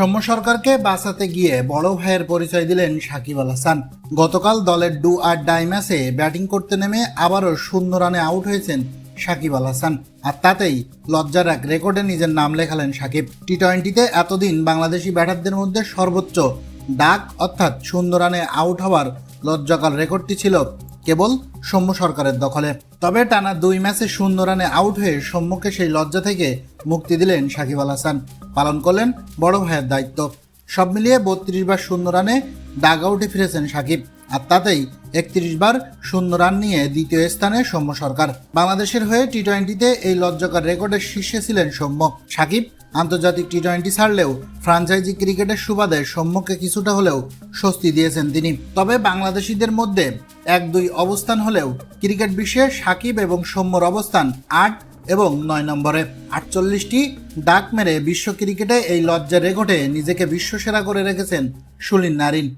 সৌম্য সরকারকে বাঁচাতে গিয়ে বড় ভাইয়ের পরিচয় দিলেন সাকিব আল হাসান। গতকাল দলের ডু আর ডাই ম্যাচে ব্যাটিং করতে নেমে আবারও শূন্য রানে আউট হয়েছেন সাকিব আল হাসান। আর তাতেই লজ্জার এক রেকর্ডে নিজের নাম লেখালেন সাকিব। টি টোয়েন্টিতে এতদিন বাংলাদেশি ব্যাটারদের মধ্যে সর্বোচ্চ ডাক অর্থাৎ শূন্য রানে আউট হওয়ার লজ্জাকার রেকর্ডটি ছিল কেবল সৌম্য সরকারের দখলে। তবে টানা দুই ম্যাচে শূন্য রানে আউট হয়ে সম্মুখে সেই লজ্জা থেকে মুক্তি দিলেন সাকিব আল হাসান। পালন করলেন বড় ভাইয়ের দায়িত্ব। সব মিলিয়ে বত্রিশ বার শূন্য রানে ডাগ আউটে ফিরেছেন সাকিব। আর তাতেই একত্রিশ বার শূন্য রান নিয়ে দ্বিতীয় স্থানে সৌম্য সরকার। বাংলাদেশের হয়ে টি টোয়েন্টিতে এই লজ্জাকর রেকর্ডের শীর্ষে ছিলেন সৌম্য। সাকিব আন্তর্জাতিক টি টোয়েন্টি ছাড়লেও ফ্রাঞ্চাইজি ক্রিকেটের সুবাদে সম্মুখে কিছুটা হলেও স্বস্তি দিয়েছেন তিনি। তবে বাংলাদেশিদের মধ্যে এক দুই অবস্থান হলেও ক্রিকেট বিশ্বে সাকিব এবং সৌম্যর অবস্থান আট এবং নয় নম্বরে। আটচল্লিশটি ডাক মেরে বিশ্ব ক্রিকেটে এই লজ্জার রেকর্ডে নিজেকে বিশ্বসেরা করে রেখেছেন সুলিন নারিন।